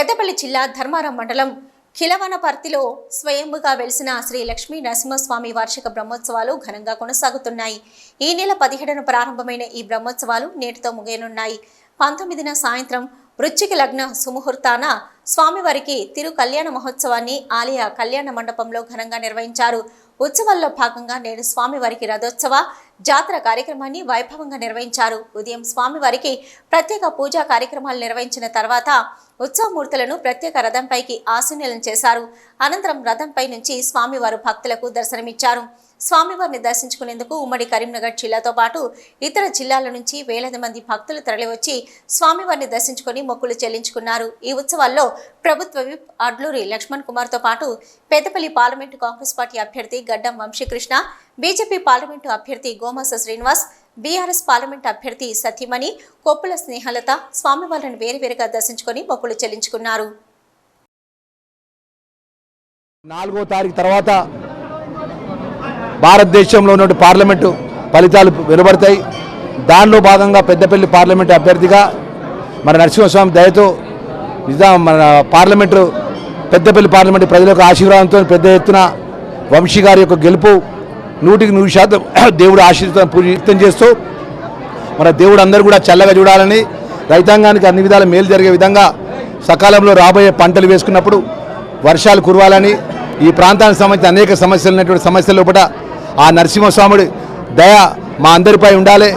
పెద్దపల్లి జిల్లా ధర్మారం మండలం కిలవనపర్తిలో స్వయంభుగా వెలిసిన శ్రీ లక్ష్మీ నరసింహస్వామి వార్షిక బ్రహ్మోత్సవాలు ఘనంగా కొనసాగుతున్నాయి. ఈ నెల పదిహేడున ప్రారంభమైన ఈ బ్రహ్మోత్సవాలు నేటితో ముగియనున్నాయి. పంతొమ్మిదిన సాయంత్రం వృశ్చిక లగ్న సుముహూర్తాన స్వామివారికి తిరు కళ్యాణ మహోత్సవాన్ని ఆలయ కళ్యాణ మండపంలో ఘనంగా నిర్వహించారు. ఉత్సవాల్లో భాగంగా నేడు స్వామివారికి రథోత్సవ జాతర కార్యక్రమాన్ని వైభవంగా నిర్వహించారు. ఉదయం స్వామివారికి ప్రత్యేక పూజా కార్యక్రమాలు నిర్వహించిన తర్వాత ఉత్సవమూర్తులను ప్రత్యేక రథంపైకి ఆశీనులను చేశారు. అనంతరం రథంపై నుంచి స్వామివారు భక్తులకు దర్శనమిచ్చారు. స్వామివారిని దర్శించుకునేందుకు ఉమ్మడి కరీంనగర్ జిల్లాతో పాటు ఇతర జిల్లాల నుంచి వేలాది మంది భక్తులు తరలివచ్చి స్వామివారిని దర్శించుకుని మొక్కులు చెల్లించుకున్నారు. ఈ ఉత్సవాల్లో ప్రభుత్వ విప్ అడ్లూరి లక్ష్మణ్ కుమార్తో పాటు పెద్దపల్లి పార్లమెంటు కాంగ్రెస్ పార్టీ అభ్యర్థి గడ్డం వంశీకృష్ణ బీజేపీ పార్లమెంటు అభ్యర్థి గోమాస శ్రీనివాస్ బీఆర్ఎస్ పార్లమెంట్ అభ్యర్థి సత్యమణి కొప్పుల స్నేహలత స్వామివారిని వేరువేరుగా దర్శించుకొని మొక్కులు చెల్లించుకున్నారు. నాలుగో తారీఖు తర్వాత భారతదేశంలో ఉన్న పార్లమెంటు ఫలితాలు వెలువడతాయి. దానిలో భాగంగా పెద్దపల్లి పార్లమెంటు అభ్యర్థిగా మన నరసింహస్వామి దయతో నిజాం మన పార్లమెంటు పెద్దపల్లి పార్లమెంటు ప్రజలకు ఆశీర్వాదంతో పెద్ద ఎత్తున వంశీ గారి యొక్క గెలుపు నూటికి నూరు శాతం దేవుడు ఆశీర్వాదం పూజితం చేస్తూ మన దేవుడు అందరూ కూడా చల్లగా చూడాలని రైతాంగానికి అన్ని విధాల మేలు జరిగే విధంగా సకాలంలో రాబోయే పంటలు వేసుకున్నప్పుడు వర్షాలు కురవాలని ఈ ప్రాంతానికి సంబంధించిన అనేక సమస్యలు ఉన్నటువంటి సమస్యల లోపల ఆ నరసింహస్వాముడి దయ మా అందరిపై ఉండాలి.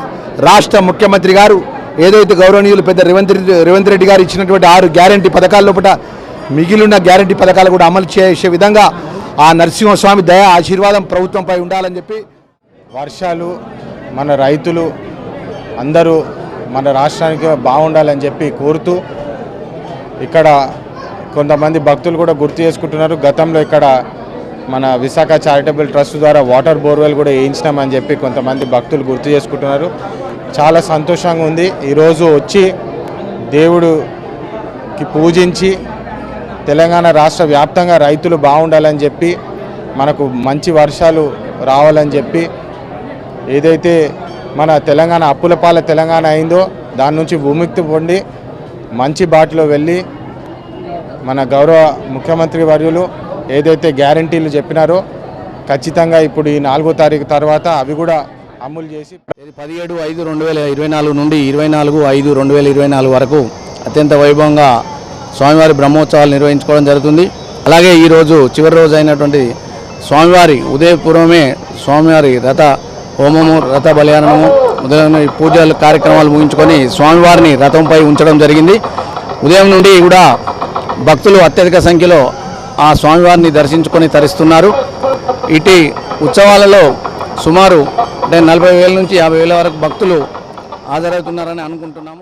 రాష్ట్ర ముఖ్యమంత్రి గారు ఏదైతే గౌరవనీయులు పెద్ద రేవంత్ రెడ్డి రేవంత్ రెడ్డి గారు ఇచ్చినటువంటి ఆరు గ్యారంటీ పథకాల లోపల మిగిలిన గ్యారంటీ పథకాలు కూడా అమలు చేసే విధంగా ఆ నరసింహస్వామి దయ ఆశీర్వాదం ప్రభుత్వంపై ఉండాలని చెప్పి వర్షాలు మన రైతులు అందరూ మన రాష్ట్రానికి బాగుండాలని చెప్పి కోరుతూ ఇక్కడ కొంతమంది భక్తులు కూడా గుర్తు చేసుకుంటున్నారు. గతంలో ఇక్కడ మన విశాఖ చారిటబుల్ ట్రస్ట్ ద్వారా వాటర్ బోర్వెల్ కూడా వేయించినామని చెప్పి కొంతమంది భక్తులు గుర్తు చేసుకుంటున్నారు. చాలా సంతోషంగా ఉంది. ఈరోజు వచ్చి దేవుడుకి పూజించి తెలంగాణ రాష్ట్ర వ్యాప్తంగా రైతులు బాగుండాలని చెప్పి మనకు మంచి వర్షాలు రావాలని చెప్పి ఏదైతే మన తెలంగాణ అప్పుల పాల తెలంగాణ అయిందో దాని నుంచి భూమిక్తి పొంది మంచి బాటలో వెళ్ళి మన గౌరవ ముఖ్యమంత్రి వర్యులు ఏదైతే గ్యారంటీలు చెప్పినారో ఖచ్చితంగా ఇప్పుడు ఈ నాలుగో తారీఖు తర్వాత అవి కూడా అమలు చేసి పదిహేడు ఐదు రెండు వేల ఇరవై నాలుగు నుండి ఇరవై నాలుగు ఐదు రెండు వేల ఇరవై నాలుగు వరకు అత్యంత వైభవంగా స్వామివారి బ్రహ్మోత్సవాలు నిర్వహించుకోవడం జరుగుతుంది. అలాగే ఈరోజు చివరి రోజు అయినటువంటి స్వామివారి ఉదయపూర్వమే స్వామివారి రథ హోమము రథ బలియానము మొదలైన పూజలు కార్యక్రమాలు ముగించుకొని స్వామివారిని రథంపై ఉంచడం జరిగింది. ఉదయం నుండి కూడా భక్తులు అత్యధిక సంఖ్యలో ఆ స్వామివారిని దర్శించుకొని తరిస్తున్నారు. ఇటీ ఉత్సవాలలో సుమారు అంటే నలభై వేల నుంచి యాభై వేల వరకు భక్తులు హాజరవుతున్నారని అనుకుంటున్నాము.